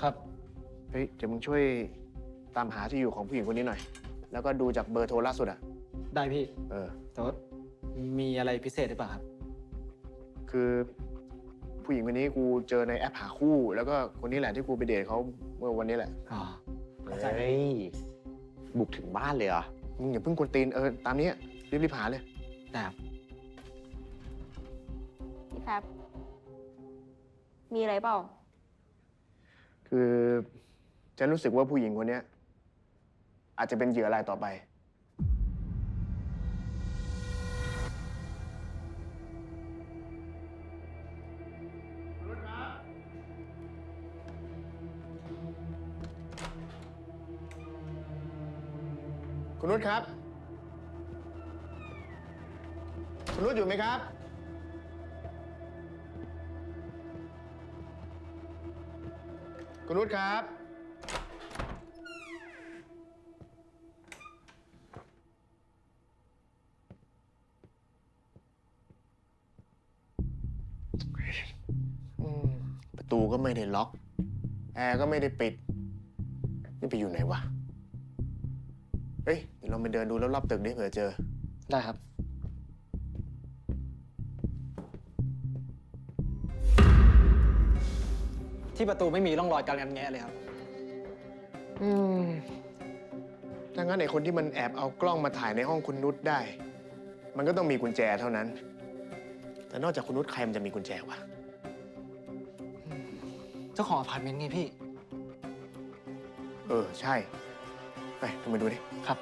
ครับ เฮ้ยเดี๋ยวมึงช่วยตามหาที่อยู่ของผู้หญิงคนนี้หน่อย แล้วก็ดูจากเบอร์โทรล่าสุดอะ ได้พี่ เออ แต่ว่ามีอะไรพิเศษหรือเปล่าครับ คือผู้หญิงคนนี้กูเจอในแอปหาคู่ แล้วก็คนนี้แหละที่กูไปเดทเขาเมื่อวันนี้แหละ อ๋อเข้าใจ เฮ้ยบุกถึงบ้านเลยเหรอ มึงอย่าเพิ่งกวนตีนเออตามนี้อะรีบๆหาเลยได้ครับพี่แฟบมีอะไรเปล่า คือฉันรู้สึกว่าผู้หญิงคนเนี้ย อาจจะเป็นเหยื่อรายต่อไป คุณนุชครับ คุณนุชอยู่ไหมครับ คุณนุชครับ อืมประตูก็ไม่ได้ล็อก แอร์ก็ไม่ได้ปิด นี่ไปอยู่ไหนวะ เฮ้ยเดี๋ยวเราไปเดินดูรอบๆตึกดิเผื่อเจอ ได้ครับ ที่ประตูไม่มีร่องรอยการงัดแงะเลยครับ อืมถ้างั้นไอ้คนที่มันแอบเอากล้องมาถ่ายในห้องคุณนุชได้ มันก็ต้องมีกุญแจเท่านั้น แต่นอกจากคุณนุชใครมันจะมีกุญแจวะ เจ้าของอพาร์ตเมนต์ไงพี่ เออ ใช่ ไปลงไปดูดิ ครับ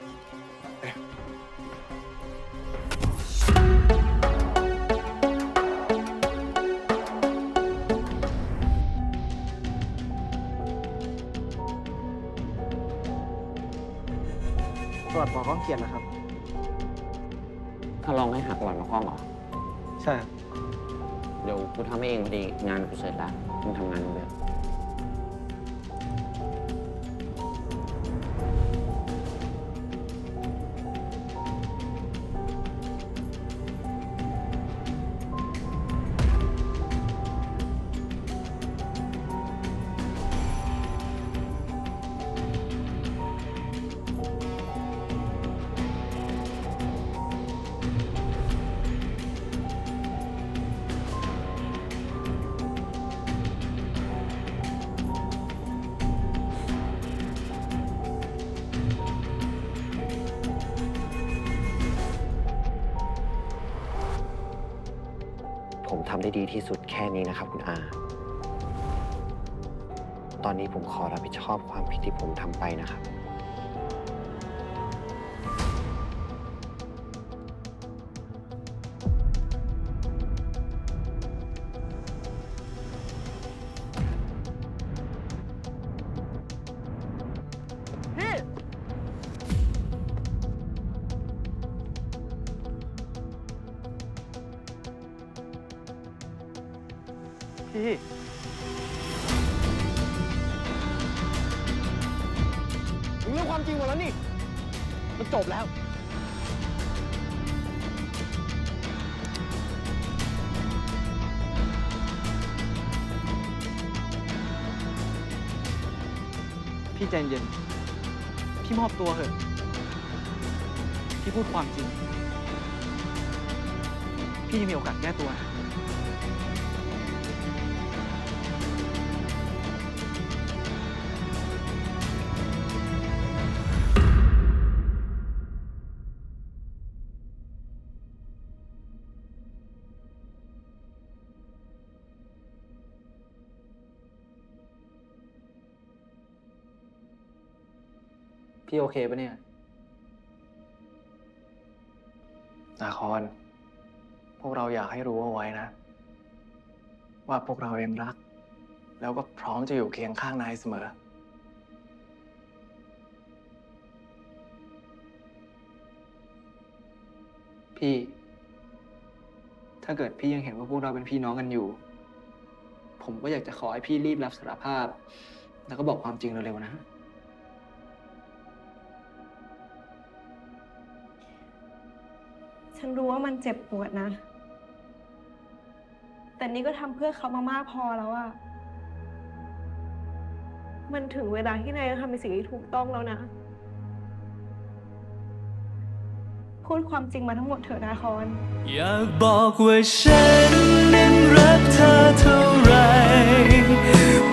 ตรวจหมอกล้องเขียนนะครับ ถ้าลองให้หักหลอดมากล้องเหรอ ใช่ครับ เดี๋ยวกูทำให้เองพอดีงานกูเสร็จแล้วมึงทำงานมึงเลย ผมทำได้ดีที่สุดแค่นี้นะครับคุณอา ตอนนี้ผมขอรับผิดชอบความผิดที่ผมทำไปนะครับ พี่มึงเรื่องความจริงหมดแล้วนี่ มันจบแล้ว พี่ใจเย็น พี่มอบตัวเถอะ พี่พูดความจริง พี่ยังมีโอกาสแก้ตัวนะ พี่โอเคปะเนี่ย นาคอนพวกเราอยากให้รู้เอาไว้นะ ว่าพวกเรายังรัก แล้วก็พร้อมจะอยู่เคียงข้างนายเสมอ พี่ ถ้าเกิดพี่ยังเห็นว่าพวกเราเป็นพี่น้องกันอยู่ ผมก็อยากจะขอให้พี่รีบรับสารภาพ แล้วก็บอกความจริงเร็วๆนะ ฉันรู้ว่ามันเจ็บปวดนะ แต่นี่ก็ทำเพื่อเขามามากพอแล้วอะมันถึงเวลาที่นายจะทำในสิ่งที่ถูกต้องแล้วนะ พูดความจริงมาทั้งหมดเถอะนาคอนอยากบอกว่าฉันนั้นรักเธอเท่าไร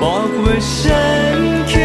บอกว่าฉันคิด